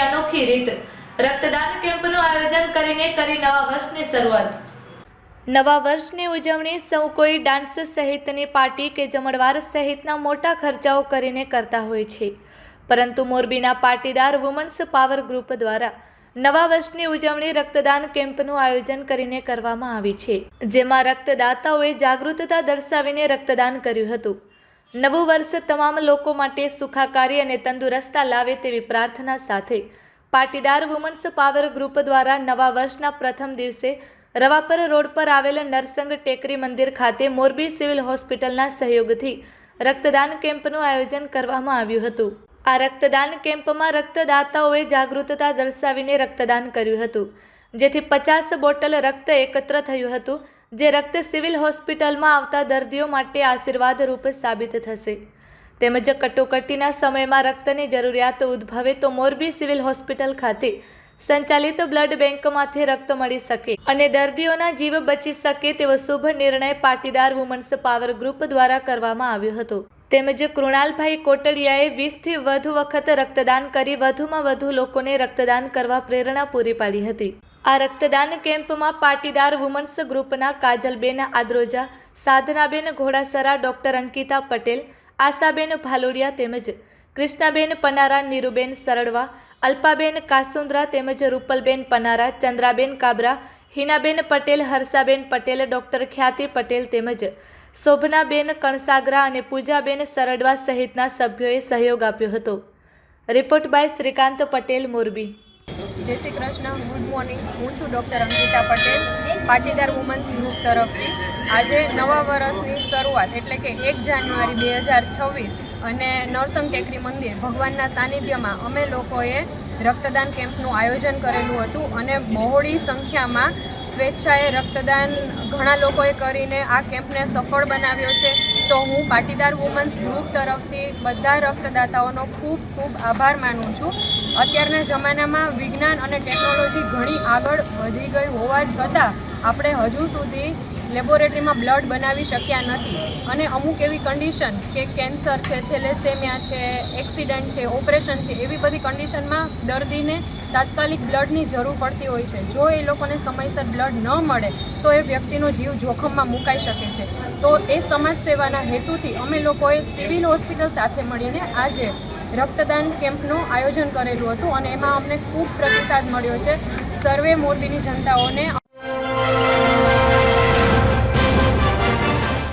અનોખી રીત. રક્તદાન કેમ્પનું આયોજન કરીને કરી નવા વર્ષની શરૂઆત. નવા વર્ષની ઉજવણી સૌ કોઈ ડાન્સ સહિતની પાર્ટી કે જમણવાર સહિતના મોટા ખર્ચાઓ કરીને કરતા હોય છે. પરંતુ મોરબીના પાટીદાર વુમન્સ પાવર ગ્રુપ દ્વારા નવા વર્ષની ઉજવણી રક્તદાન કેમ્પનું આયોજન કરીને કરવામાં આવી છે. જેમાં રક્તદાતાઓએ જાગૃતતા દર્શાવીને રક્તદાન કર્યું હતું. નવું વર્ષ તમામ લોકો માટે સુખાકારી અને તંદુરસ્તા લાવે તેવી પ્રાર્થના સાથે પાટીદાર વુમન્સ પાવર ગ્રુપ દ્વારા નવા વર્ષના પ્રથમ દિવસે રવાપર રોડ પર આવેલ નરસંગ ટેકરી મંદિર ખાતે મોરબી સિવિલ હોસ્પિટલના સહયોગથી રક્તદાન કેમ્પનું આયોજન કરવામાં આવ્યું હતું. આ રક્તદાન કેમ્પમાં રક્તદાતાઓએ જાગૃતતા દર્શાવીને રક્તદાન કર્યું હતું, જેથી પચાસ બોટલ રક્ત એકત્ર થયું હતું જે રક્ત સિવિલ હોસ્પિટલમાં આવતા દર્દીઓ માટે આશીર્વાદરૂપ સાબિત થશે. તેમજ કટોકટીના સમયમાં રક્તની જરૂરિયાત ઉદ્ભવે તો મોરબી સિવિલ હોસ્પિટલ ખાતે સંચાલિત બ્લડ બેંકમાંથી રક્ત મળી શકે અને દર્દીઓના જીવ બચી શકે તેવો શુભ નિર્ણય પાટીદાર વુમન્સ પાવર ગ્રુપ દ્વારા કરવામાં આવ્યો હતો. તેમજ કૃણાલભાઈ કોટડિયાએ વીસથી વધુ વખત રક્તદાન કરી વધુમાં વધુ લોકોને રક્તદાન કરવા પ્રેરણા પૂરી પાડી હતી. આ રક્તદાન કેમ્પમાં પાટીદાર વુમન્સ ગ્રુપના કાજલબેન આદ્રોજા, સાધનાબેન ઘોડાસરા, ડોક્ટર અંકિતા પટેલ, આશાબેન ભાલોડિયા તેમજ કૃષ્ણાબેન પનારા, નીરુબેન સરડવા, અલ્પાબેન કાસુંદ્રા તેમજ રૂપલબેન પનારા, ચંદ્રાબેન કાબરા, હિનાબેન પટેલ, હર્ષાબેન પટેલ, ડોક્ટર ખ્યાતિ પટેલ તેમજ શોભનાબેન કણસાગરા અને પૂજાબેન સરડવા સહિતના સભ્યોએ સહયોગ આપ્યો હતો. Report by Shrikant Patel, Morbi. જય શ્રી કૃષ્ણ. Good morning. હું છું doctor Ankita Patel, Patidar women's group તરફથી. આજે નવા વર્ષની શરૂઆત, એટલે કે એક જાન્યુઆરી બે હજાર છવ્વીસ અને નરસંગ ટેકરી મંદિર ભગવાનના સાનિધ્યમાં અમે લોકોએ રક્તદાન કેમ્પનું આયોજન કરેલું હતું અને બહોળી સંખ્યામાં સ્વેચ્છાએ રક્તદાન ઘણા લોકોએ કરીને આ કેમ્પને સફળ બનાવ્યો છે. તો હું પાટીદાર વુમન્સ ગ્રુપ તરફથી બધા રક્તદાતાઓનો ખૂબ ખૂબ આભાર માનું છું. અત્યારના જમાનામાં વિજ્ઞાન અને ટેકનોલોજી ઘણી આગળ વધી ગઈ હોવા છતાં આપણે હજુ સુધી લેબોરેટરીમાં બ્લડ બનાવી શક્યા નથી. અને અમુક એવી કન્ડિશન કે કેન્સર છે થેલેસેમિયા છે એક્સિડન્ટ છે ઓપરેશન છે, એવી બધી કન્ડિશનમાં દર્દીને તાત્કાલિક બ્લડની જરૂર પડતી હોય છે. જો એ લોકોને સમયસર બ્લડ ન મળે, તો એ વ્યક્તિનો જીવ જોખમમાં મુકાઈ શકે છે. તો એ સમાજ સેવાના હેતુથી અમે લોકોએ સિવિલ હોસ્પિટલ સાથે મળીને આજે રક્તદાન કેમ્પનું આયોજન કરેલું હતું અને એમાં અમને ખૂબ પ્રતિસાદ મળ્યો છે. સર્વે મોરબીની જનતાઓને